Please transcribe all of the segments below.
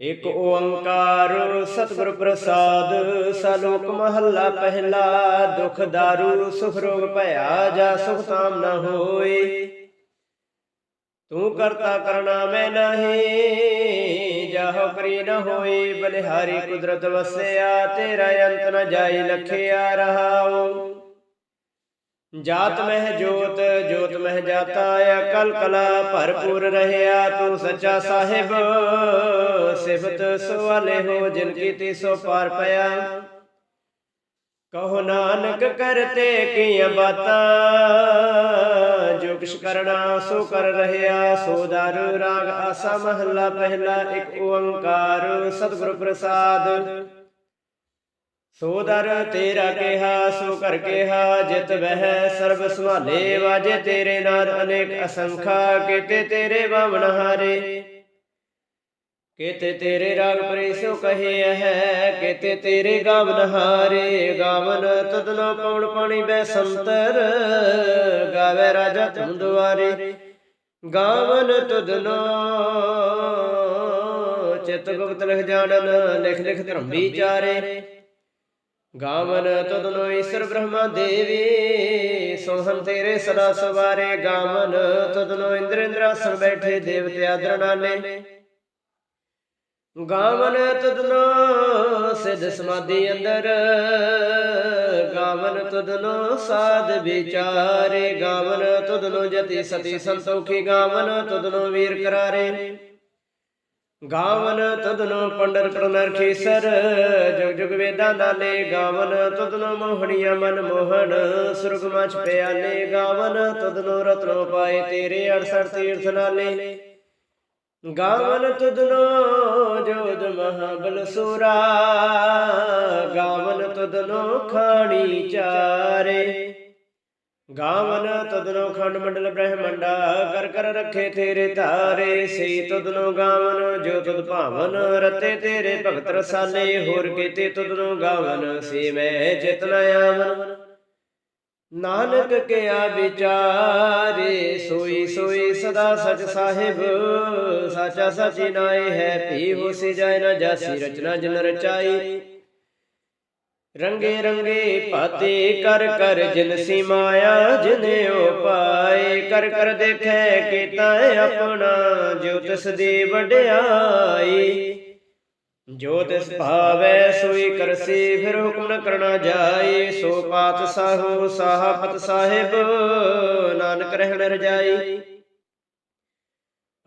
ਇਕ ਓੰਕਾਰ ਸਤਿਗੁਰ ਪ੍ਰਸਾਦ, ਸਲੋਕ ਮਹੱਲਾ ਪਹਿਲਾ, ਦੁਖ ਦਾਰੂ, ਸੁਖ ਰੋਗ ਭਇਆ, ਜਾ ਸੁਖ ਤਾਮ ਨ ਹੋਏ। ਤੂੰ ਕਰਤਾ ਕਰਨਾ ਮੈਂ ਨਹੀਂ, ਜਾਹੋ ਕਰੀ ਨ ਹੋਈ ਬਲਿਹਾਰੀ ਕੁਦਰਤ ਵਸਿਆ, ਤੇਰਾ ਅੰਤ ਨ ਜਾਈ ਲਖਿਆ ਰਹਾਉ। ਜਾਤ ਮਹਿ ਜੋਤ ਜੋਤ ਮਹਿ ਜਾਤਾ ਅਕਲ ਕਲਾ ਭਰਪੂਰ ਰਹਿਆ ਤੂੰ ਸੱਚਾ ਸਾਹਿਬ। ਸਿਫਤ ਸੁਵਾਲੇ ਹੋ ਜਿਨ ਕੀਤੀ ਸੋ ਪਾਰ ਪਿਆ। ਕਹੋ ਨਾਨਕ ਕਰਤੇ ਕੀਆਂ ਬਾਤਾਂ। ਜੋ ਕਿਛ ਕਰਨਾ ਸੋ ਕਰ ਰਹਿਆ। ਸੋ ਦਰ ਰਾਗ ਆਸਾ ਮਹੱਲਾ ਪਹਿਲਾ ਇੱਕ ਓੰਕਾਰ। ਸਤਿਗੁਰ ਪ੍ਰਸਾਦ। ਸੋ ਤੇਰਾ ਕਿਹਾ ਸੋ ਕਰ ਕਿਹਾ, ਜਿਤ ਵਹਿ ਸਰਬ ਸੰਭਾਲੇ ਵਾਜੇ ਤੇਰੇ ਨਾਦ ਅਨੇਕ ਅਸੰਖਾ, ਕੀਤੇ ਤੇਰੇ ਬਾਵਨ ਹਾਰੇ। ਕੀਤੇ ਤੇਰੇ ਰਾਗ ਪਰੇ ਕਹੇ ਹੈ ਕੀਤੇ ਤੇਰੇ ਗਾਵਨ ਹਾਰੇ। ਗਾਵਨ ਤਦਨੋ ਪਉਣ ਪਾਣੀ ਬੈ ਸੰਤਰ, ਗਾਵੇ ਰਾਜਾ ਤੁਮ ਦੁਆਰੇ। ਗਾਵਨ ਤੁਦਨੋ ਚਿਤ ਗੁਪਤ ਲਿਖ ਜਾਣਨ, ਲਿਖ ਲਿਖ ਧਰਮ ਵਿਚਾਰੇ ਗਾਵਨ ਤਦਨੋ ਈਸ਼ਰ ਬ੍ਰਹਮਾ ਦੇਵੀ ਸੋਹਨ ਤੇਰੇ ਸਦਾ ਸਵਾਰੇ ਗਾਵਨ ਤਦਨੋ ਇੰਦਰ ਇੰਦਰਾਸਨ ਬੈਠੇ ਦੇਵਤੇ ਆਦਰ ਗਾਵਨ ਤਦਨੋ ਸਿਧ ਸਮਾਧੀ ਅੰਦਰ, ਗਾਵਨ ਤਦਨੋ ਸਾਧ ਵਿਚਾਰੇ, ਗਾਵਨ ਤਦਨੋ ਜਤੀ ਸਤੀ ਸੰਤੋਖੀ ਗਾਵਨ ਤਦਨੋ ਵੀਰ ਕਰਾਰੇ। ਗਾਵਨ ਤਦਨੋ ਪੰਡਰ ਕਰਨਰ ਖੇਸਰ ਜੁਗ ਜੁਗ ਵੇਦਾਂ ਨਾਲੇ ਗਾਵਨ ਤਦਨੋ ਮੋਹਣੀਆਂ ਮਨ ਮੋਹਣ ਸੁਰਗ ਪਿਆਲੇ ਗਾਵਨ ਤਦਨੋ ਰਤਨੋ ਪਾਏ ਤੇਰੇ 68 ਤੀਰਥ ਨਾਲੇ। ਗਾਵਨ ਤੁਦਨੋ ਜੋਦ ਮਹਾਬਲ ਸੂਰਾ, ਗਾਵਨ ਤੁਦਨੋ ਖਾਣੀ ਚਾਰੇ। ਗਾਵਨ ਤਦਨੋ ਖੰਡ ਮੰਡਲ ਬ੍ਰਹਮੰਡਾ, ਕਰ ਕਰ ਰੱਖੇ ਤੇਰੇ ਧਾਰੇ ਸੇ ਤਦਨੋ ਗਾਵਨ, ਜੋ ਤੁਧ ਭਾਵਨ ਰਤੇ ਤੇਰੇ ਭਗਤ ਰਸਾਲੇ, ਹੋਰ ਕੀਤੇ ਤਦਨੋ ਗਾਵਨ, ਸੇ ਮੈਂ ਜਿਤਨ ਆਵਨ। ਨਾਨਕ ਕਿਆ ਵਿਚਾਰੇ, ਸੋਈ ਸੋਈ ਸਦਾ ਸਚ ਸਾਹਿਬ, ਸਾਚਾ ਸਾਚੀ ਨਾਏ ਹੈ ਭੀ ਹੋਸੀ ਜਾਏ ਨਾ ਜਾਸੀ, ਰਚਨਾ ਜਨ ਰਚਾਈ। ਰੰਗੇ ਰੰਗੇ ਪਾਤੇ ਕਰ ਕਰ ਜਿਨ ਮਾਇਆ ਜਿਨੇ ਉਪਾਏ ਕਰ ਕਰ ਦੇਖੈ ਕੀਤਾ ਆਪਣਾ ਜੋ ਤਿਸ ਦੀ ਵਡਿਆਈ। ਜੋ ਤਿਸ ਭਾਵੈ ਸੋਈ ਕਰਸੀ, ਫਿਰ ਹੁਕਮ ਨ ਕਰਨਾ ਜਾਏ। ਸੋ ਪਾਤ ਸਾਹੋ, ਸਾਹਪਤ ਸਾਹਿਬ, ਨਾਨਕ ਰਹਿਣ ਰਜਾਈ।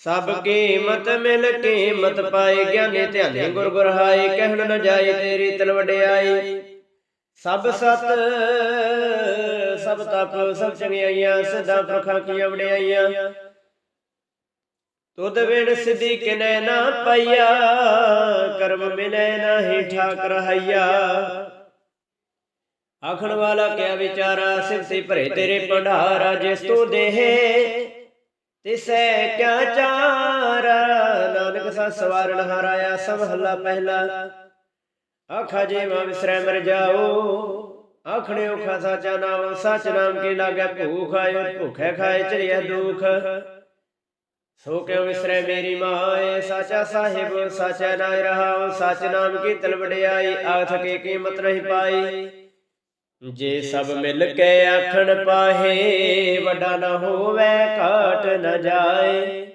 ਸਭ ਕੀਮਤ ਮਿਲ ਕੀਮਤ ਪਾਏ ਗਿਆਨੀ ਧਿਆਨੇ ਗੁਰ ਗੁਰਹਾਈ, ਕਹਿਣ ਨ ਜਾਏ ਤੇਰੀ ਤਲ ਵਡਿਆਈ। ਸਭ ਸਤ, ਸਭ ਤਪ, ਸਭ ਚੰਗਿਆਈਆਂ ਸਦਾ ਪ੍ਰਖਾ ਕੀ ਵਡਿਆਈਆਂ। ਤੁਧ ਵਿਣ ਸਿਧੀ ਕਿਨੈ ਨਾ ਪਈਆ, ਕਰਮ ਮਿਲੈ ਨਾਹੀ ਠਾਕ ਰਹਾਈਆ ਆਖਣ ਵਾਲਾ ਕਿਆ ਵਿਚਾਰਾ ਸਿਫਤੀ ਭਰੇ ਤੇਰੇ ਭੰਡਾਰਾ, ਜਿਸ ਤੂੰ ਦੇਹ ਤਿਸੈ ਕਿਆ ਚਾਰਾ, ਨਾਨਕ ਸਾ ਸਵਾਰਨ ਹਰਾਇਆ ਸਭ ਹੱਲਾ ਪਹਿਲਾ। ਆਖਾ ਜੇ ਮਾ ਵਿਸਰੈ ਮਰ ਜਾਓ, ਆਖਣੇ ਔਖਾ ਸਾਚਾ ਨਾਮ, ਸਚ ਨਾਮ ਕੀ ਲਾਗੈ ਭੂਖ ਆਇਓ, ਭੁਖੈ ਖਾਏ ਚਰਿਆ ਦੁਖ। ਸੋ ਕਿਉ ਵਿਸਰੈ ਮੇਰੀ ਮਾਏ, ਸਾਚਾ ਸਾਹਿਬ, ਸਾਚਾ ਨਾਇ ਰਹਾਉ ਸਚ ਨਾਮ ਕੀ ਤਲ ਵਡਿਆਈ, ਆਖ ਕੇ ਕੀਮਤ ਨਹੀਂ ਪਾਈ। ਜੇ ਸਭ ਮਿਲ ਕੇ ਆਖਣ ਪਾਹੇ ਵੱਡਾ ਨਾ ਹੋਵੇ ਘਾਟ ਨ ਜਾਏ।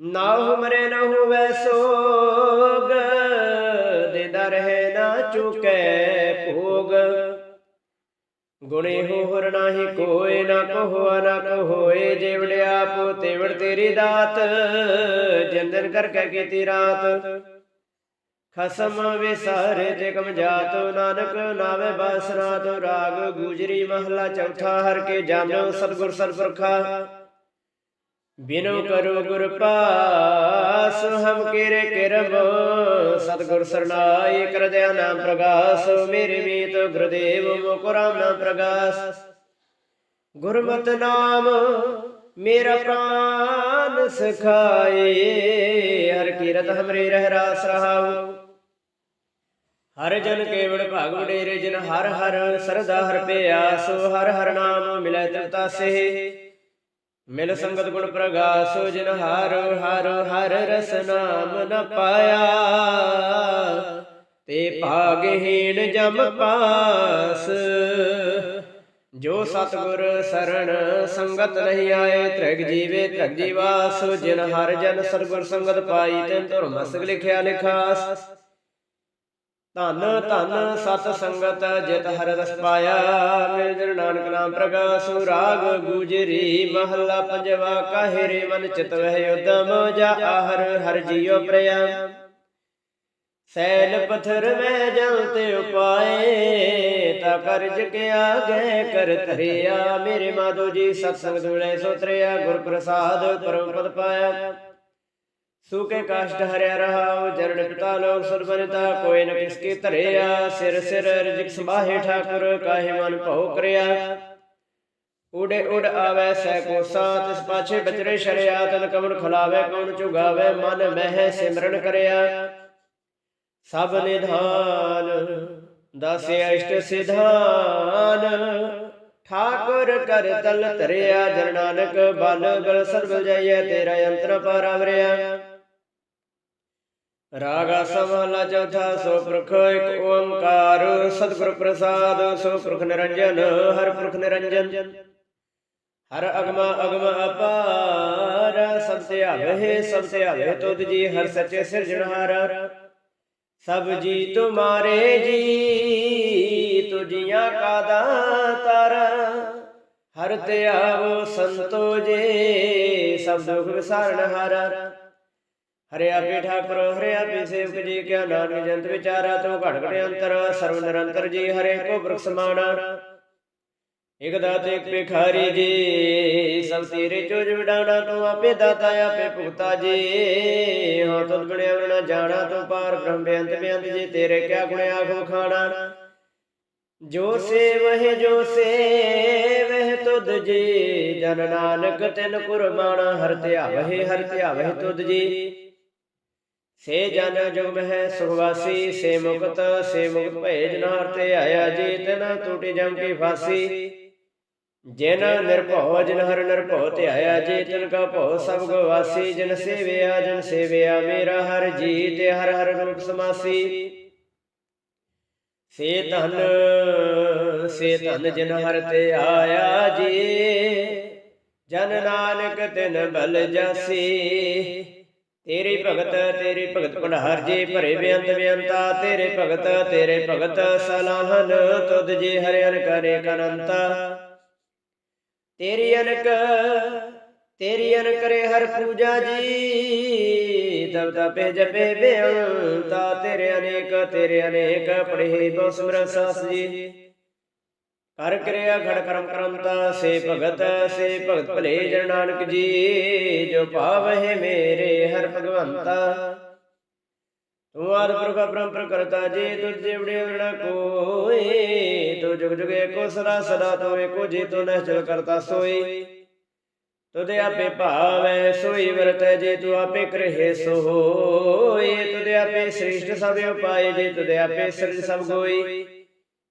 ਨਾ ਹੁਮਰੇ ਨ ਹੋਵੇ ਸੋਗ ਦੇਦਾ ਰਹੇ ਨਾ ਚੁਕੈ ਭੋਗ। ਗੁਣੇ ਹੋਰ ਨਾਹੀ ਕੋਏ ਨਾ ਕਹੋ ਨਾ ਕਹੋਏ ਜਿਵੜ ਆਪ ਤੇਵੜ ਤੇਰੀ ਦਾਤ। ਜੰਦਨ ਕਰ ਕੇ ਕੀਤੀ ਰਾਤ। ਖਸਮ ਵਿਸਾਰੇ ਤੇ ਕਮ ਜਾਤ ਨਾਨਕ ਨਾਵੇ ਬਾਸਰਾ ਤੋ ਰਾਗ ਗੁਜਰੀ ਮਹਲਾ ਚੌਥਾ ਹਰ ਕੇ ਜਾਨੋ ਸਤਗੁਰ ਸਰਪਰਖਾ। ਬਿਨੋ ਕਰੋ ਗੁਰ ਪਾਸ, ਹਮ ਕਿਰੇ ਕਿਰਮ ਸਤਗੁਰ ਸਰਨਾਈ ਕਰਦਿਆ ਨਾਮ ਪ੍ਰਗਾਸ, ਮੇਰੇ ਮੀਤ ਗੁਰਦੇਵ ਮੋਕੋ ਨਾਮ ਪ੍ਰਗਾਸ। ਗੁਰਮਤਿ ਨਾਮ ਮੇਰਾ ਪ੍ਰਾਨ ਸਖਾਏ, ਹਰ ਕੀਰਤ ਹਮਰੇ ਰਹਿ ਰਾਸ ਰਹਾਉ। ਹਰ ਜਨ ਕੇਵੜ ਭਾਗ ਵਡੇਰੇ ਜਿਨ ਹਰ ਹਰ ਸਰਦਾ ਹਰ ਪਿਆਸ ਹਰ ਹਰ ਨਾਮ ਮਿਲੈ ਤਤਾਸੇ ਮਿਲ ਸੰਗਤ ਗੁਣ ਪ੍ਰਗਾਸ, ਜਿਨ ਹਰ ਹਰ ਹਰ ਰਸ ਨਾਮ ਨ ਪਾਇਆ। ਤੇ ਭਾਗਹੀਣ ਜਮ ਪਾਸ, ਜੋ ਸਤਗੁਰ ਸਰਣ ਸੰਗਤ ਨਹੀਂ ਆਏ, ਤ੍ਰਿਗ ਜੀਵੇ ਤ੍ਰਿਗ ਜੀਵਾਸ, ਜਿਨ ਹਰ ਜਨ ਸਰਗੁਰ ਸੰਗਤ ਪਾਈ, ਤੈਨ ਧੁਰ ਮਸਕ ਲਿਖਿਆ ਲਿਖਾਸ। ਧੰਨ ਧੰਨ ਸਤ ਸੰਗਤ ਜਿਤ ਹਰ ਰਸ ਪਾਇਆ। ਮਿਲ ਜਨ ਨਾਨਕ ਨਾਮ ਪ੍ਰਗਾਸੁ ਰਾਗ ਗੁਜਰੀ, ਮਹੱਲਾ ਪੰਜਵਾ ਕਾਹੇ ਮਨ ਚਿਤ ਵਹਿ ਉਦਮ, ਜਾ ਆਹਰ ਹਰ ਜੀਉ ਪ੍ਰਿਆ। ਸੈਲ ਪਥਰ ਮੈਂ ਜਲ ਤੇ ਉਪਾਏ, ਤਾ ਕਰਜ ਕੇ ਆਗੇ ਕਰ ਧਰਿਆ। ਮੇਰੇ ਮਾਧੋ ਜੀ ਸਤ ਸੰਗ ਦੁਲੇ ਸੋਤਰਿਆ ਗੁਰ ਪ੍ਰਸਾਦ ਪਰਮ ਪਦ ਪਾਇਆ। ਸੂਕੇ ਕਾਸ਼ਟ ਹਰਿਆ ਰਹਾਉ ਜਰਣ ਪਿਤਾ ਲੋਕ ਸਰਬਨਤਾ ਕੋਈ ਨ ਕਿਸ ਕੀ ਧਰਿਆ ਸਿਰ ਸਿਰ ਰਜਕ ਸਮਾਹੇ ਠਾਕੁਰ ਕਾਹੇ ਮਨ ਭਉ ਕਰਿਆ ਉਡੇ ਉਡ ਆਵੇ ਸੈ ਕੋਸਾ ਤਿਸ ਪਾਛੇ ਬਚਰੇ ਸ਼ਰਿਆ ਤਨ ਕਮਨ ਖਲਾਵੇ ਕੌਣ ਚੁਗਾਵੇ ਮਨ ਮਹਿ ਸਿਮਰਨ ਕਰਿਆ ਸਭ ਨਿਧਾਨ ਦਸ ਅਸ਼ਟ ਸਿਧਾਨ ਠਾਕੁਰ ਕਰ ਤਲ ਧਰਿਆ ਜਨ ਨਾਨਕ ਬਲ ਬਲ ਸਰਬ ਜਈਐ ਤੇਰਾ ਅੰਤਰ ਪਰਵਰਿਆ ਰਾਗਾ ਸਮਹਲਾ ਚੌਥਾ ਸੋ ਪ੍ਰਖ ਇੱਕ ਓੰਕਾਰ। ਸਤਿਗੁਰ ਪ੍ਰਸਾਦ ਸੋ ਪ੍ਰਖ ਨਿਰੰਜਨ, ਹਰ ਪ੍ਰਖ ਨਿਰੰਜਨ। ਹਰ ਅਗਮਾ ਅਗਮ ਅਪਾਰ, ਸਭ ਤੇ ਆਵੇ ਸਭ ਤੇ ਆਵੇ ਤੁਧ ਜੀ ਹਰ ਸੱਚੇ ਸਿਰਜਣਹਾਰ ਸਭ ਜੀ ਤੁਮਾਰੇ ਜੀ ਤੁਜੀਆਂ ਕਾ ਦਾਤਾਰ ਹਰ ਤੇ ਆਵੋ ਸੰਤੋ ਜੇ, ਸਭ ਦੁਖ ਵਿਸਾਰਨ ਹਾਰਾ। ਹਰੇ ਆਪੇ ਠਾਕੁਰ ਹਰੇ ਆਪੇ ਸੇਵਕ ਜੀ ਕਿਆ ਨਾਨਕ ਜੰਤ ਵਿਚਾਰਾ, ਤੋ ਘਟ ਘਟ ਅੰਤਰ, ਸਰਵ ਨਿਰੰਤਰ ਜੀ ਹਰੇ ਕੋ ਬ੍ਰਖ ਸਮਾਣਾ। ਇਕ ਦਾਤੇ, ਇਕ ਭਿਖਾਰੀ ਜੀ, ਸਭ ਤੇਰੇ ਚੋਜ ਵਿਡਾਣਾ ਤੂੰ ਆਪੇ ਦਾਤਾ, ਆਪੇ ਭੁਗਤਾ ਜੀ। ਹੋ, ਤੁਧ ਬਣਿਆ ਨਾ ਜਾਣਾ, ਤੂੰ ਪਾਰ ਬ੍ਰਹਮ ਬੇਅੰਤ ਬੇਅੰਤ ਜੀ, ਤੇਰੇ ਕਿਆ ਗੁਣ ਆਖੋ ਖਾਣਾ। ਜੋ ਸੇਵਹਿ ਜੋ ਸੇਵਹਿ ਤੁਧ ਜੀ, ਜਨ ਨਾਨਕ ਤਿਨ ਕੁਰਬਾਨਾ ਹਰ ਧਿਆਵਹਿ ਹਰ ਧਿਆਵਹਿ ਤੁਧ ਜੀ। ਸੇ ਜਨ ਜੁਗ ਮਹਿ ਸੁਖਵਾਸੀ, ਸੇ ਮੁਕਤ ਸੇ ਮੁਕਤ ਭਏ ਜਨ ਤੇ ਆਇਆ ਜੀ, ਤਨ ਟੂਟੀ ਜਮ ਕੀ ਫਾਸੀ। ਜਿਨ ਨਿਰਭਉ, ਜਿਨ ਹਰ ਨਿਰਭਉ ਤੇ ਆਇਆ ਜੀ, ਤਨ ਕਾ ਭਉ ਸਭ ਵਾਸੀ ਜਿਨ ਸੇਵਿਆ ਜਿਨ ਸੇਵਿਆ, ਮੇਰਾ ਹਰ ਜੀ ਤੇ ਹਰ ਹਰ ਰੂਪ ਸਮਾਸੀ। ਸੇ ਧਨ ਸੇ ਧਨ ਜਿਨ ਹਰ ਤੇ ਆਇਆ ਜੀ, ਜਨ ਨਾਨਕ ਤਿਨ ਬਲ ਜਾਸੀ। ਤੇਰੀ ਭਗਤ ਤੇਰੀ ਭਗਤ ਭੰਡਾਰ ਜੀ ਭਰੇ ਬੇਅੰਤ ਬੇਅੰਤਾ ਤੇਰੇ ਭਗਤ ਤੇਰੇ ਭਗਤ ਸਲਾਹਨ ਤੁਧ ਜੀ ਹਰਿ ਕਰੇ ਕਨੰਤਾ। ਤੇਰੀ ਅਨਕ ਤੇਰੀ ਅਨ ਕਰੇ ਹਰ ਪੂਜਾ ਜੀ ਤਬ ਤਪੇ ਜਪੇ ਬੇਅੰਤਾ। ਤੇਰੇ ਅਨੇਕ ਤੇਰੇ ਅਨੇਕ ਪੜੇ ਬੋ ਸੁਮਰ ਸਾਸ ਜੀ। ਕਰ ਕਿਰਿਆ ਘੜ ਕਰਮ ਕਰਮਤਾ ਸੇ ਭਗਤ ਸੇ ਭਗਤ ਭਲੇ ਜਨ ਨਾਨਕ ਜੀ, ਜੋ ਭਾਵਹਿ ਮੇਰੇ ਹਰ ਭਗਵੰਤਾ। ਤੂੰ ਆਦ ਪੁਰਖ ਬ੍ਰਹਮ ਪ੍ਰਕਰਤਾ ਜੀ ਤੁਝ ਜਿਵੜੇ ਵਰਣਾ ਕੋਏ, ਤੂੰ ਜੁਗ ਜੁਗ ਏਕੋ ਸਦਾ ਸਦਾ ਤੂੰ ਏਕੋ ਜੀ, ਤੂੰ ਨਹਿ ਕਰਤਾ ਸੋਈ ਤੁਦੇ ਆਪੇ ਭਾਵੈ, ਸੋਈ ਵਰਤ, ਜੇ ਤੂੰ ਆਪੇ ਕਰਹਿ ਸੋਈ ਤੁਦੇ ਆਪੇ ਸ੍ਰਿਸ਼ਟ ਸਭ ਉਪਾਏ, ਜੇ ਤੁਦੇ ਆਪੇ ਸਿਰਜ ਸਭ ਗੋਈ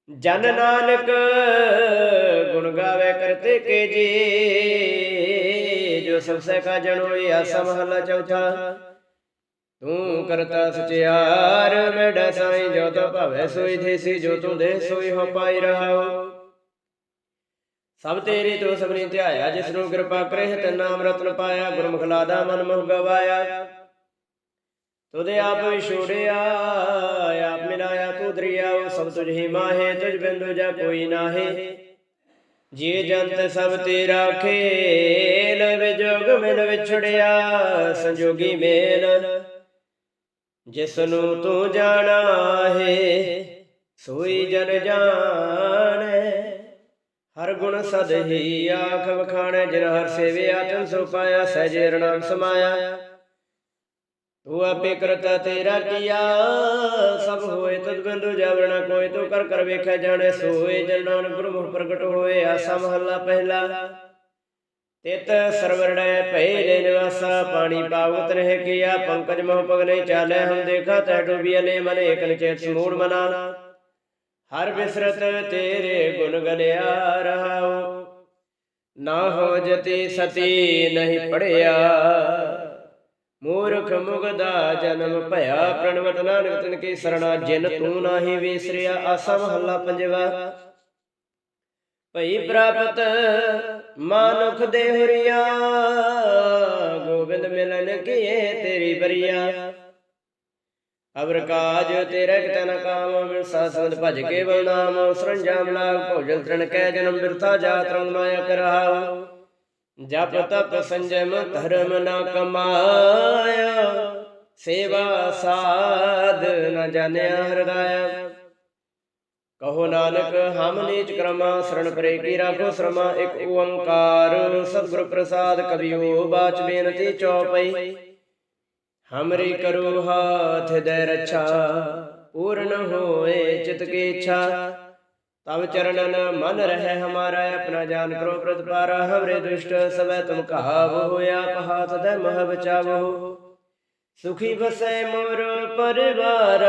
ਜਨ ਨਾਨਕ ਗੁਣ ਗਾਵੇ ਕਰਤੇ ਕੇ ਜੀ, ਜੋ ਸਭ ਸੇ ਕਾ ਜਨੋਈ ਆਸਾ ਮਹਲਾ ਚੌਥਾ। ਤੂੰ ਕਰਤਾ ਸਚਿਆਰ ਮੇਡਾ ਸਾਈ ਜੋ ਤੋ ਭਵੇ ਸੋਈ ਥੇਸੀ ਜੋ ਤੂੰ ਦੇ ਸੋਈ ਹੋ ਪਾਈ ਰਹਾਓ। ਸਭ ਤੇਰੀ ਤੂੰ ਸਭਨੀ ਧਿਆਇਆ ਜਿਸ ਨੂੰ ਕਿਰਪਾ ਕਰੇ ਤੇ ਨਾਮ ਰਤਨ ਪਾਇਆ, ਗੁਰਮੁਖ ਲਾਦਾ ਮਨ ਮੋਹ ਗਵਾਇਆ। ਤੁਦੇ ਆਪ ਵਿਛੋੜਿਆ, ਆਪ ਮਿਲਾਇਆ ਦਰਿਆਓ ਸਭ ਤੁਝ ਹੀ ਮਾਹੇ, ਤੁਝ ਬਿੰਦੂ ਜਾ ਕੋਈ ਨਾਹੀ। ਜੀ ਜੰਤ ਸਭ ਤੇਰਾ ਖੇਲ, ਵਿਜੋਗ ਮਿਲ ਵਿਛੜਿਆ, ਸੰਜੋਗੀ ਮੇਲ। ਜਿਸ ਨੂੰ ਤੂੰ ਜਾਣਾ ਹੈ, ਸੋਈ ਜਨ ਜਾਣੈ। ਹਰ ਗੁਣ ਸਦ ਹੀ ਆਖ ਵਖਾਣੈ, ਜਿਨ ਹਰ ਸੇਵਿਆ, ਤਿਨ ਸੋ ਪਾਇਆ, ਸਹਿਜੇ ਰਣਾਮ ਸਮਾਇਆ। ਤੂੰ ਆਪੇ ਕਰਤਾ ਤੇਰਾ ਕੀਆ, ਸਭ ਹੋਏ ਤਦ ਬਿੰਦੂ ਜਾਵਣਾ ਕੋਈ ਤੂੰ ਕਰ ਕਰ ਵੇਖਿਆ ਜਾਣੇ, ਸੋਏ ਜਨ ਗੁਰੂ ਪ੍ਰਗਟ ਹੋਏ, ਆਸਾ ਮਹੱਲਾ ਪਹਿਲਾ। ਤਿਤ ਸਰਵਰੜੈ ਭੈ ਦੇ ਨਿਵਾਸਾ, ਪਾਣੀ ਪਾਵਤ ਰਹਿ ਕੀਆ, ਪੰਕਜ ਮੋਹ ਪਗ ਨਹੀਂ ਚਾਲੇ, ਹਮ ਦੇਖਾ ਤੈ ਡੂਬੀ ਅਲੇ ਮਨ, ਏਕ ਨਿਚੇਤ ਸਮੂੜ ਮਨਾ। ਹਰ ਬਿਸਰਤ ਤੇਰੇ ਗੁਣ ਗਲਿਆ ਰਹਾਉ, ਨਾ ਹੋ ਜਤੀ ਸਤੀ, ਨਹੀਂ ਪੜਿਆ। ਮੂਰਖ ਮੁਗਦਾ ਜਨਮ ਭਇਆ ਪ੍ਰਣਵਤ ਨਾਨਕ ਤਨ ਕੀ ਸਰਣਾ, ਜਿਨ ਤੂੰ ਨਾਹੀ ਵਿਸਰਿਆ ਆਸਾ ਮਹੱਲਾ ਪੰਜਵਾ। ਭਈ ਪ੍ਰਾਪਤ ਮਾਨੁਖ ਦੇ ਹੁਰੀਆ, ਗੋਬਿੰਦ ਮਿਲਨ ਕੀਏ ਤੇਰੀ ਬਰੀਆ। ਅਵਰ ਕਾਜ ਤੇਰੇ ਕਿਤੇ ਕਾਮ ਮਿਲ ਸਾਸਵਦ ਭਜ ਕੇ ਬਲ ਨਾਮ, ਸਰੰਜਾਮ ਲਾਗ ਭੋਜਲ ਤ੍ਰਣ ਕੈ ਜਨਮ ਬਿਰਥਾ, ਜਾਤ ਰੰਗ ਮਾਇਆ ਕਰਾਉ ਜਪ ਤਪ ਸੰਜਮ ਧਰਮ ਨ ਕਮਾਇਆ। ਸੇਵਾ ਸਾਧ ਨ ਜਾਣਿਆ ਹਿਰਦਾਇਆ। ਕਹੋ ਨਾਨਕ ਹਮ ਨੀਚ ਕਰਮਾ ਸ਼ਰਨ ਪਰੇ ਕੀ ਰਾਖੋ ਸ਼ਰਮਾ ਇੱਕ ਓੰਕਾਰ। ਸਤਿਗੁਰ ਪ੍ਰਸਾਦ ਕਬਿਓ ਬਾਚ ਬੇਨਤੀ ਚਉਪਈ ਹਮਰੀ ਕਰੋ ਹਾਥ ਦੇ ਰੱਛਾ ਪੂਰਨ ਹੋਏ ਚਿਤ ਕੀ ਇੱਛਾ। ਤਬ ਚਰਨਨ ਮਨ ਰਹਿ ਹਮਾਰਾ, ਆਪਣਾ ਜਾਨ ਕਰੋ ਪ੍ਰਤਪਾਰਾ ਹਵਰੇ ਦੁਸ਼ਟ ਸਵੈ ਤੁਮ ਕਹਾਵ, ਹੋਇਆ ਪਹਾਤ ਦੇ ਮਹ ਬਚਾਵੋ। ਸੁਖੀ ਬਸੈ ਮੋਰ ਪਰਿਵਾਰ,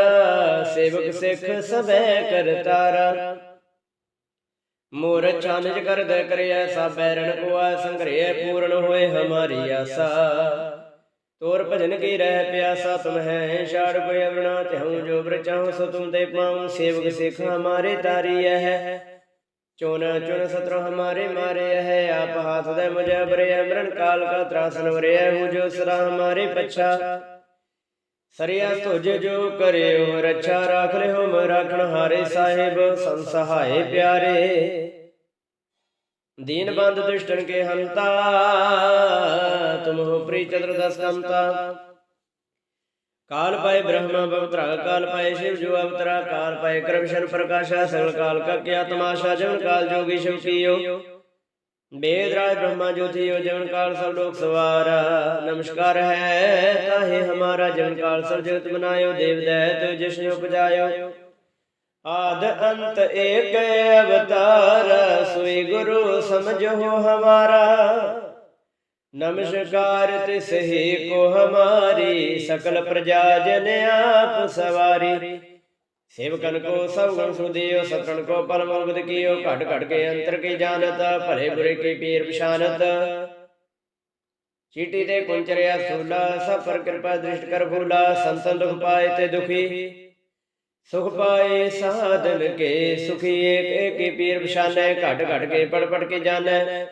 ਸੇਵਕ ਸਿੱਖ ਸਭੈ ਕਰਤਾਰਾ ਮੋਰ ਛਾਨਜ ਕਰਦ ਕਰਿਆ ਸਾਬੈ ਰਣ ਕੋਆ ਸੰਗ੍ਰਹਿ ਪੂਰਨ ਹੋਏ ਹਮਾਰੀ ਆਸਾ। ਤੋਰ ਭਜਨ ਕੀ ਰਹਿ ਪਿਆਸਾ ਤੁਮ ਹੈ, ਛਾੜ ਕੋਈ ਅਵਰਣਾ ਤਿਹਉ ਜੋ ਬ੍ਰਚਾਉ ਸੋ ਤੁਮ ਤੇ ਪਾਉ ਸੇਵਕ ਸਿੱਖ ਹਮਾਰੇ ਤਾਰੀ ਹੈ। ਚੁਨ ਚੁਨ ਸਤਰ ਹਮਾਰੇ ਮਾਰੇ ਹੈ, ਆਪ ਹਾਥ ਦੇ ਮੁਝੇ ਬਰੇ ਅਮਰਨ ਕਾਲ ਕਾ ਤਰਾਸਨ ਵਰਿਆ ਹੂੰ ਜੋ ਸਦਾ ਹਮਾਰੇ ਪਛਾ। ਸਰਿਆ ਤੁਜ ਜੋ ਕਰਿਓ, ਰੱਛਾ ਰਾਖ ਲਿਓ, ਮ ਰਾਖਣ ਹਾਰੇ ਸਾਹਿਬ, ਸੰਸਹਾਏ ਪਿਆਰੇ। दीनबंध दुष्टन के हमता तुम हो प्री चतुर्दश हमता काल पाए ब्रह्मा अवतरा काल पाए शिव जो अवतरा काल पाए क्रमशन प्रकाशा सकल काल का क्या तमाशा जवन काल जोगी शिव कियो वेदराज ब्रह्मा जो थी जवन काल सब लोग सवारा नमस्कार है ताहे हमारा जवन काल सब जगत बनायो देव दैत जिसने उपजायो आद अंत एक अवतार सोई गुरु समझो हमारा नमस्कार तिस ही को हमारी सकल प्रजा जन आप सवारी सेवकन को सब गुण सुदियो सकन को परम बुद्ध कियो घट घट के अंतर की जानत भले बुरे की पीर पशानत चीटी ते कुंचरिया सूला सब पर कृपा दृष्ट कर भूला संतन दुख पाए ते दुखी ਸੁਖ ਪਾਏ ਸਾਧਨ ਕੇ, ਸੁਖੀ ਏਕ ਏਕੀ ਪੀਰ ਪਛਾਨੈ, ਘਟ ਘਟ ਕੇ, ਪੜ ਪੜ ਕੇ ਜਾਣੈ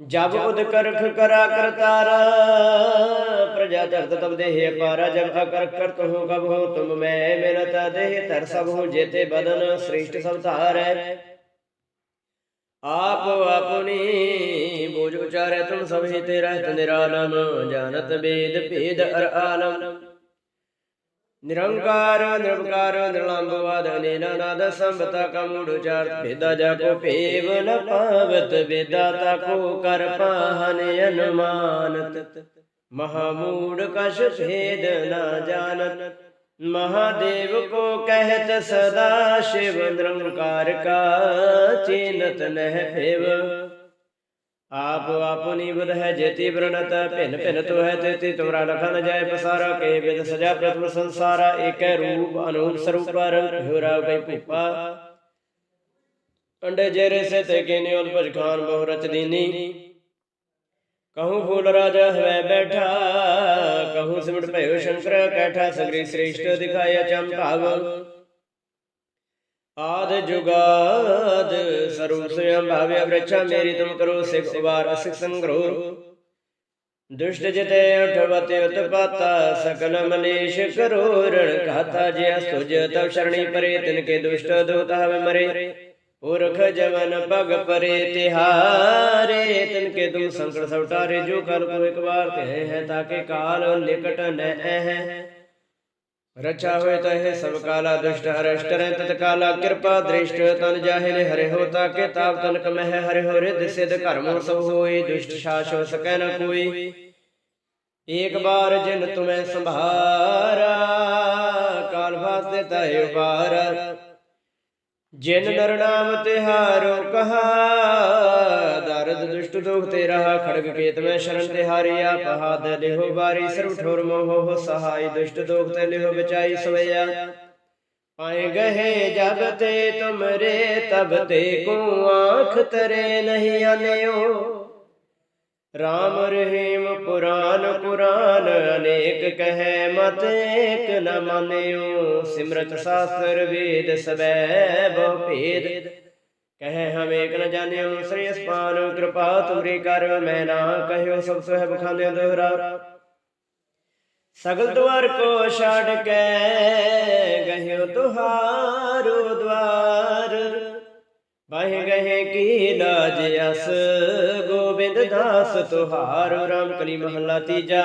ਜਬ ਉਦ ਕਰਖ ਕਰਾ ਕਰਤਾਰ ਪ੍ਰਜਾ ਜਗਤ ਤਬ ਦੇਹ ਅਪਾਰਾ, ਜਬ ਅਕਰ ਕਰਤ ਹੋ ਕਬ ਹੋ ਤੁਮ ਮੈਂ ਮੇਰਾ ਤਾ ਦੇਹ ਧਰ ਸਭ ਹੋ ਜੇਤੇ ਬਦਨ, ਸ੍ਰਿਸ਼ਟ ਸਭ ਧਾਰੈ। ਆਪ ਆਪਣੀ ਬੋਝ ਉਚਾਰੈ, ਤੁਮ ਸਭੇ ਤੇ ਰਹਿਤ ਨਿਰਾਲਮ, ਜਾਣਤ ਬੇਦ ਭੇਦ ਅਰ ਆਲਮ। ਨਿਰੰਕਾਰ ਨਿਰਭਕਾਰ ਨਿਰਲੰਭਵਾਦ ਨਿਰਨਾਦ ਸੰਭਤਾ ਕਮੂੜ, ਚਾਰ ਭੇਦਾ ਜਾ ਕੋ ਭੇਵ ਨ ਪਾਵਤ ਵੇਦਾ ਤਾ ਕੋ ਕਰ ਪਾਹਨ ਅਨੁਮਾਨਤ। ਮਹਾਮੂੜ ਕਸ਼ ਭੇਦ ਨਾ ਜਾਣਤ, ਮਹਾਦੇਵ ਕੋ ਕਹਿਤ ਸਦਾ ਸ਼ਿਵ ਨਿਰੰਕਾਰ ਕਾ ਚੇਨਤ ਨਹਿ ਆਪ ਆਪਨੀ ਬੁਧ ਹੈ ਜੇਤੀ ਬ੍ਰਣਤ ਭਿੰਨ ਭਿਨ ਤੋ ਹੈ ਤੇਤੀ ਤੁਮਰਾ ਲਖਨ ਜਾਏ ਪਸਾਰਾ, ਕੇ ਵਿਦ ਸਜਾ ਪ੍ਰਥਮ ਸੰਸਾਰਾ, ਏਕੈ ਰੂਪ ਅਨੂਪ ਸਰੂਪ ਰੰਗ ਹੋਰਾ ਕੈ ਭੂਪਾ। ਅੰਡੇ ਜੇਰੇ ਸੇ ਤੇ ਕਿਨੇ ਉਨ ਭਜ ਖਾਨ ਬਹੁ ਰਚ ਦੀਨੀ। ਕਹੂੰ ਫੂਲ ਰਾਜਾ ਹਵੇ ਬੈਠਾ, ਕਹੂੰ ਸਿਮਟ ਭਇਓ ਸ਼ੰਕਰ, ਕੈਠਾ ਸਗਰੀ ਸ੍ਰੇਸ਼ਟ ਦਿਖਾਇਆ ਚੰਭਾਵ ਆਦ ਜੁਗਾਦ ਸਰੂਪ ਸਿਆਮ ਭਾਵਿਆ ਵ੍ਰਛਾ ਮੇਰੀ ਤੁਮ ਕਰੋ, ਸਿਖ ਵਾਰ ਅਸਿਖ ਸੰਗਰੋਰ। ਦੁਸ਼ਟ ਜਿਤੇ ਉਠਵਤੇ ਉਤਪਾਤਾ, ਸਕਲ ਮਲੇਸ਼ ਕਰੋ, ਰਣ ਘਾਤਾ ਜੇ ਅਸੁਜ ਤਵ ਸ਼ਰਣੀ ਪਰੇ, ਤਿਨ ਕੇ ਦੁਸ਼ਟ ਦੂਤ ਹਵ ਮਰੇ। ਪੁਰਖ ਜਵਨ ਪਗ ਪਰੇ, ਤਿਹਾਰੇ, ਤਿਨ ਕੇ ਤੁਮ ਸੰਕਟ ਸਵਟਾਰੇ, ਜੋ ਕਰ ਕੋ ਇੱਕ ਵਾਰ ਤੇ ਹੈ, ਤਾਂ ਕੇ ਕਾਲ ਨਿਕਟ ਨਹਿ ਹੈ ਰਚਾ ਹੋਏ ਤਹਿ ਸਭ ਕਾਲਾ ਦੁਸ਼ਟ ਅਰਸ਼ਟ ਰਹਿ ਤਤ ਕਾਲਾ ਕਿਰਪਾ ਦ੍ਰਿਸ਼ਟ ਤਨ ਜਾਹੇ ਹਰੇ ਹੋ ਤਾਕੇ ਤਾਪ ਤਨਕ ਮਹਿ ਹਰੇ ਹੋ ਰਿਦ ਸਿਧ ਘਰਮੋ ਸਭ ਹੋਏ ਦੁਸ਼ਟ ਸ਼ਾਸ ਸਕੈ ਨ ਕੋਈ ਏਕ ਬਾਰ ਜਿਨ ਤੁਮੈ ਸੰਭਾਰਾ ਕਾਲ ਵਾਸਤੇ ਤੈ ਉਬਾਰ ਜਿਨ ਨਰ ਨਾਮ ਤਿਹਾਰੋ ਕਹਾ ਦਰਦ ਦੁਸ਼ਟ ਦੁਖ ਤੇ ਰਹਾ ਖੜਗ ਕੇਤ ਮੈਂ ਸ਼ਰਨ ਤੇ ਹਾਰਿਆ ਪਹਾਦ ਲਿਹੋ ਬਾਰੀ ਸਰਬ ਠੋਰ ਮੋਹ ਸਹਾਈ, ਦੁਸ਼ਟ ਦੁਖ ਤੇ ਲਿਹੋ ਬਚਾਈ ਸਵਈਆ। ਪਾਏ ਗਏ ਜਬ ਤੇ ਤੁਮਰੇ, ਤਬ ਤੇ ਕੋ ਆਂਖ ਤਰੇ ਨਹੀਂ ਆਨਿਓ ਰਾਮ ਰਹੀਮ ਪੁਰਾਨ ਪੁਰਾਨ, ਅਨੇਕ ਕਹੈ ਮਤ ਏਕ ਨ ਮਾਨਿਓ। ਸਿਮਰਤ ਸਾਸਤਰ ਵੇਦ ਸਬੈ ਬਹੁ ਭੇਦ। ਕਹੇ ਹਮ ਏਕ ਨ ਜਾਣਿਓ ਸ੍ਰੀ ਅਸਪਾਨ ਕਿਰਪਾ ਤੁਮਰੀ ਕਰ, ਮੈਂ ਨਾ ਕਹਿਓ ਸਭ ਸਹਿ ਬਖਾਨਿਓ ਦੋਹਰਾ। ਸਗਲ ਦਵਾਰ ਕੋ ਛਾੜ ਕੇ ਗਹਿਓ ਤੁਹਾਰੋ ਦਵਾਰ। ਬਹਿ ਗਏ ਕੀ ਲਾਜ ਅਸ, ਗੋਬਿੰਦ ਦਾਸ ਤੁਹਾਰੋ, ਰਾਮ ਕਲੀ ਮਹੱਲਾ ਤੀਜਾ।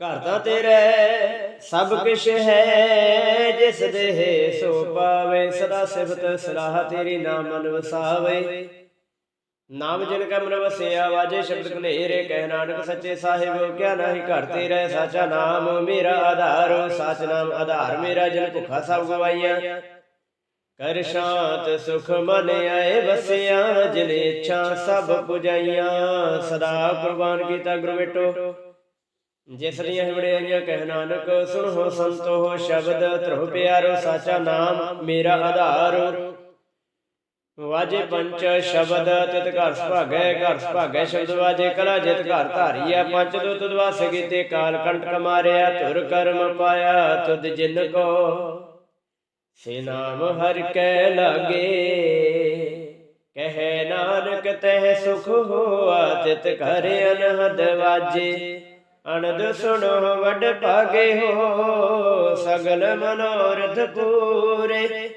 ਘਰ ਤਾਂ ਤੇਰੇ ਸਭ ਕਿਛ ਹੈ, ਜਿਸ ਦੇਹ ਸੋ ਪਾਵੇ, ਸਦਾ ਸਿਫਤ ਸਲਾਹ ਤੇਰੀ ਨਾਮ ਮਨ ਵਸਾਵੇ। ਨਾਮ ਜਿਨ ਕਾ ਮਨ ਵਸਿਆ, ਵਾਜੇ ਸ਼ਬਦ ਕਲੇਰੇ ਕਹਿ ਨਾਨਕ ਸੱਚੇ ਸਾਹਿਬ, ਕਿਆ ਨਾਹੀ ਘਰ ਤੇ ਸਾਚਾ ਨਾਮ, ਮੇਰਾ ਆਧਾਰ, ਸਾਚ ਨਾਮ ਆਧਾਰ, ਮੇਰਾ ਜਿਨ ਭੁਖਾ ਸਭ ਗਵਾਈਆਂ। ਕਰ ਸ਼ਾਂਤ ਸੁਖ ਮਨ ਆਏ ਵਸਿਆ, ਜਿਨ ਇੱਛਾ ਸਭ ਪੁਜਾਈਆਂ, ਸਦਾ ਕੁਰਬਾਨ ਕੀਤਾ ਗੁਰੂ ਬੇਟੋ ਜਿਸ ਦੀਆਂ ਵਡਿਆਈਆਂ ਕਹਿ, ਨਾਨਕ, ਸੁਣੋ ਸੰਤੋ ਸ਼ਬਦ, ਧਰੋ ਪਿਆਰੋ ਸਾਚਾ ਨਾਮ, ਮੇਰਾ ਆਧਾਰ। ਵਾਜੇ ਪੰਚ ਸ਼ਬਦ, ਤਿਤ ਘਰ ਸੁਭਾਗੈ ਘਰ ਸੁਭਾਗੈ ਸ਼ਬਦ ਵਾਜੇ ਕਲਾ, ਜਿਤ ਘਰ ਧਾਰੀਆ ਪੰਜ ਦੋ ਤੁਦਵਾਸ ਕੀਤੇ ਕਾਲ, ਕੰਟਕ ਮਾਰਿਆ, ਧੁਰ ਕਰਮ ਪਾਇਆ, ਤੁਧ ਜਿਨ ਕੋ। ਸੇ ਨਾਮ ਹਰ ਕੈ ਲਾਗੇ, ਕਹੈ ਨਾਨਕ ਤਹਿ ਸੁਖ ਹੋਆ, ਤਿਤ ਘਰ ਅਨਹਦ ਵਾਜੇ। ਅਨੰਦ ਸੁਣੋ ਵੱਡ ਭਾਗੇ ਹੋ, ਸਗਲ ਮਨੋਰਥ ਪੂਰੇ।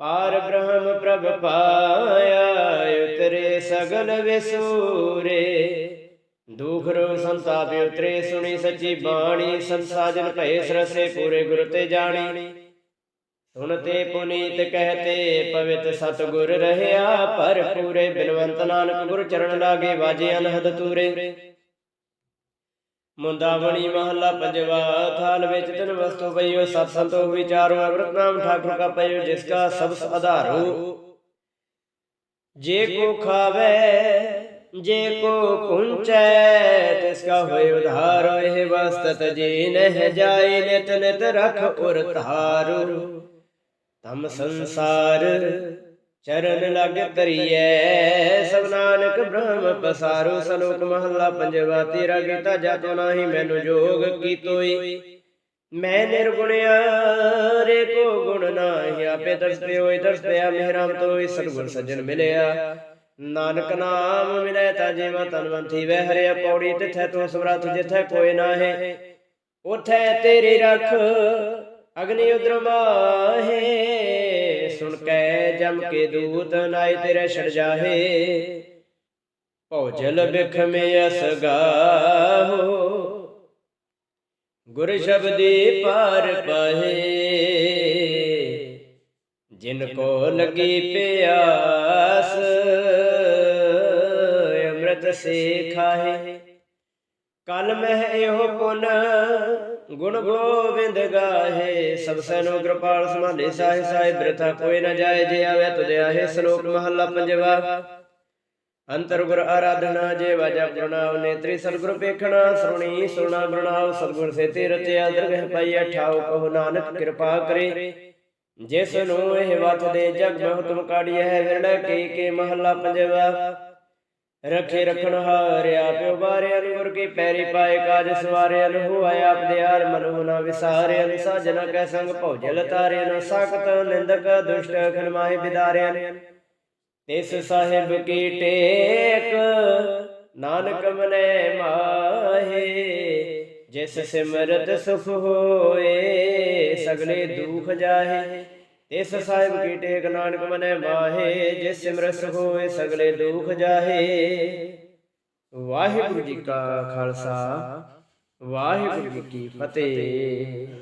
ਪਾਰ ਬ੍ਰਹਮ ਪ੍ਰਭ ਪਾਇਆ, ਉਤਰੇ ਸਗਲ ਵਿਸੂਰੇ। ਦੁਖ ਰੋ ਸੰਤਾਪ ਉਤਰੇ, ਸੁਣੀ ਸੱਚੀ ਬਾਣੀ, ਸੰਸਾਜਨ ਭਏ ਸਰਸੇ ਪੂਰੇ ਗੁਰ ਤੇ ਜਾਣੀ। ਸੁਣਤੇ ਪੁਨੀਤ ਕਹਤੇ ਪਵਿੱਤ ਸਤਗੁਰ ਰਹਿਆ, ਪਰ ਪੂਰੇ ਬਿਲਵੰਤ ਨਾਨਕ ਗੁਰ ਚਰਨ ਲਾਗੇ ਵਾਜੇ ਅਨਹਦ ਤੂਰੇ। ਮੁੰਦਾਵਣੀ ਮਹੱਲਾ ਪੰਜਵਾ ਥਾਲ ਵਿੱਚ ਤਿਨ ਵਸਤੂ ਪਈਓ, ਸਤ ਸੰਤੋ ਵਿਚਾਰੋ ਅਮਰਤ ਨਾਮ ਠਾਕੁਰ ਕਾ ਪਈਓ ਜਿਸ ਕਾ ਸਭ ਆਧਾਰੋ। ਜੇ ਕੋ ਖਾਵੇ, ਜੇ ਕੋ ਪੁੰਚੈ, ਤਿਸ ਕਾ ਹੋਇ ਉਧਾਰੋ, ਇਹ ਵਸਤਤ ਜੀ ਨਹਿ ਜਾਏ, ਨਿਤ ਨਿਤ ਰਖ ਉਰ ਧਾਰੂ। ਤਮ ਸੰਸਾਰ ਚਰਨ ਲਗ ਤਰੀਐ ਸਭ ਨਾਨਕ ਬ੍ਰਹਮ ਪਸਾਰੋ, ਸਲੋਕ ਮਹੱਲਾ ਪੰਜਵਾ, ਤੇਰਾ ਕੀਤਾ ਜਾਤੋ ਨਾਹੀ, ਮੈਨੂੰ ਜੋਗ ਕੀਤੋਈ। ਮੈਂ ਨਿਰਗੁਣਿਆ, ਰੇ ਕੋ ਗੁਣ ਨਾਹੀ, ਆਪੇ ਦਰਸਤੇ ਹੋਏ ਦਰਸਤਿਆ ਮਿਹਰਾਮ ਤੋਈ ਸਤਗੁਰ ਸੱਜਣ ਮਿਲਿਆ। ਨਾਨਕ ਨਾਮ ਮਿਲੇ ਤਾਂ ਜੀਵ ਤਨਵੰਤੀ ਵਹਿ ਹਰਿਆ ਪੌੜੀ ਤਿਥੈ ਤੂੰ ਸਮਰੱਥ ਜਿਥੈ ਕੋਈ ਨਾਹੀ। ਉਥੈ ਤੇਰੀ ਰਖ, ਅਗਨੀ ਉਦਰ ਮਾਹੇ ਸੁਣ ਕੈ ਜਮ ਕੇ ਦੂਤ ਨਾਈ ਤੇਰੇ ਛੜ ਜਾਹੇ। ਭੌਜਲ ਬਿਖ ਮੇ ਅਸਗਾਹੋ ਗੁਰ ਸ਼ਬਦੀ ਪਾਰ ਪਾਹੇ। ਜਿਨ ਕੋ ਲਗੀ ਪਿਆਸ, ਅੰਮ੍ਰਿਤ ਸੇ ਖਾਹੇ। ਕਲ ਮਹਿ ਇਹੋ ਪੁਨ ਗੁਣ ਗੋਬਿੰਦ ਗਾਹੇ, ਸਭ ਸੈਨੋ ਕਿਰਪਾਲ ਸਮਾਲੇ ਸਾਹਿ ਸਾਹਿ, ਬ੍ਰਿਥਾ ਕੋਈ ਨ ਜਾਏ, ਜੇ ਆਵੇ ਤੁਦੇ ਆਹੇ ਸ਼ਲੋਕ ਮਹੱਲਾ ਪੰਜਵਾ। ਅੰਤਰ ਗੁਰ ਆਰਾਧਨਾ ਜੇ ਵਾਜਾ ਪ੍ਰਣਾਮ ਨੇਤਰੀ, ਸਤਿਗੁਰ ਪੇਖਣਾ ਸੁਣੀ, ਸੁਣਾ ਪ੍ਰਣਾਮ ਸਤਿਗੁਰ ਸੇ ਤੇ ਰਚਿਆ ਦਰਗਹ ਪਾਈਆ, ਠਾਉ ਕਹੋ ਨਾਨਕ ਕਿਰਪਾ ਕਰੇ। ਜਿਸ ਨੂੰ ਇਹ ਵਤ ਦੇ ਜਗ ਬਹੁਤਮ ਕਾੜੀ ਹੈ ਵਿਰੜ ਕੇ ਕੇ ਮਹੱਲਾ ਪੰਜਵਾ। ਰਖੇ ਰਖਣ ਹਾਰਿਆ, ਪਿਓ ਬਾਰਿਆ ਨੂੰ ਗੁਰ ਕੇ ਪੈਰੀ ਪਾਏ ਕਾਜ ਸਵਾਰਿਆ ਨੂੰ ਹੋਇਆ ਆਪ ਦੇ ਆਰ ਮਨੁ ਨਾ ਵਿਸਾਰਿਆ ਨੂੰ ਸਾਜਣਾ ਕੈ ਸੰਗ ਭੋਜਲ ਤਾਰਿਆ ਨੂੰ, ਸਾਖਤ ਨਿੰਦਕ ਦੁਸ਼ਟ ਖਨਮਾਏ ਬਿਦਾਰਿਆ ਤਿਸ ਸਾਹਿਬ ਕੀ ਟੇਕ, ਨਾਨਕ ਮਨੇ ਮਾਹੇ, ਜਿਸ ਸਿਮਰਤ ਸੁਖ ਹੋਏ, ਸਗਲੇ ਦੁਖ ਜਾਹੇ। ਇਸ ਸਾਹਿਬ ਕੀ ਟੇਕ ਨਾਨਕ ਮਨੈ ਮਾਹੇ ਜਿਸ ਸਿਮਰਤ ਹੋਏ ਸਗਲੇ ਦੁਖ ਜਾਹੇ। ਵਾਹਿਗੁਰੂ ਜੀ ਕਾ ਖਾਲਸਾ, ਵਾਹਿਗੁਰੂ ਜੀ ਕੀ ਫਤਿਹ।